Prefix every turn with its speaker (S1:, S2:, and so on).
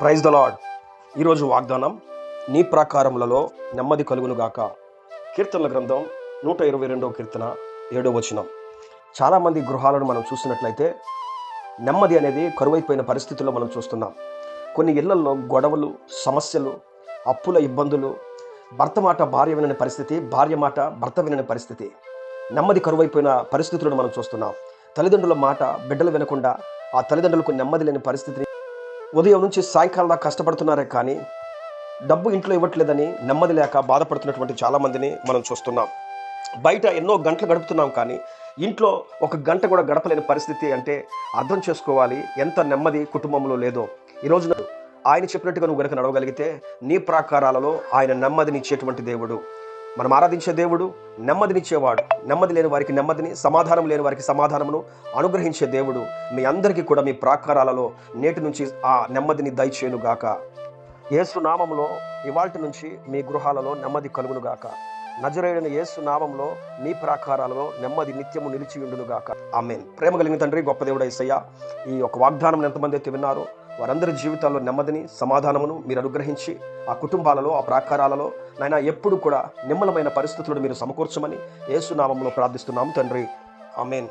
S1: Praise the lord ఈరోజు వాగ్దానం నీ ప్రాకారములలో నెమ్మది కలుగునుగాక. కీర్తనల గ్రంథం నూట ఇరవై రెండవ కీర్తన ఏడవ వచనం. చాలామంది గృహాలను మనం చూసినట్లయితే నెమ్మది అనేది కరువైపోయిన పరిస్థితుల్లో మనం చూస్తున్నాం. కొన్ని ఇళ్ళల్లో గొడవలు సమస్యలు అప్పుల ఇబ్బందులు భర్త మాట భార్య వినని పరిస్థితి భార్య మాట భర్త వినని పరిస్థితి. నెమ్మది కరువైపోయిన పరిస్థితులను మనం చూస్తున్నాం. తల్లిదండ్రుల మాట బిడ్డలు వినకుండా ఆ తల్లిదండ్రులకు నెమ్మది లేని పరిస్థితిని ఉదయం నుంచి సాయంకాలం దాకా కష్టపడుతున్నారే కానీ డబ్బు ఇంట్లో ఇవ్వట్లేదని నెమ్మది లేక బాధపడుతున్నటువంటి చాలామందిని మనం చూస్తున్నాం. బయట ఎన్నో గంటలు గడుపుతున్నాం కానీ ఇంట్లో ఒక గంట కూడా గడపలేని పరిస్థితి అంటే అర్థం చేసుకోవాలి ఎంత నెమ్మది కుటుంబంలో లేదో. ఈ రోజున ఆయన చెప్పినట్టుగా నువ్వు గనక నడవగలిగితే నీ ప్రాకారాలలో ఆయన నెమ్మదినిచ్చేటువంటి దేవుడు. మనం ఆరాధించే దేవుడు నెమ్మదినిచ్చేవాడు. నెమ్మది లేని వారికి నెమ్మదిని సమాధానం లేని వారికి సమాధానమును అనుగ్రహించే దేవుడు మీ అందరికీ కూడా మీ ప్రాకారాలలో నేటి నుంచి ఆ నెమ్మదిని దయచేయును గాక. యేసు నామంలో ఇవాల్టి నుంచి మీ గృహాలలో నెమ్మది కలుగును గాక. నజరేయుడైన యేసు నామంలో మీ ప్రాకారాలలో నెమ్మది నిత్యము నిలిచి ఉండును గాక. ఆమెన్. ప్రేమ కలిగిన తండ్రి గొప్ప దేవుడు ఈ యొక్క వాగ్దానం ఎంతమంది అయితే విన్నారో వారందరి జీవితాల్లో నెమ్మదిని సమాధానమును మీరు అనుగ్రహించి ఆ కుటుంబాలలో ఆ ప్రాకారాలలో నాయన ఎప్పుడు కూడా నిమ్మలమైన పరిస్థితులను మీరు సమకూర్చమని యేసు నామంలో ప్రార్థిస్తున్నాం తండ్రి. ఆమెన్.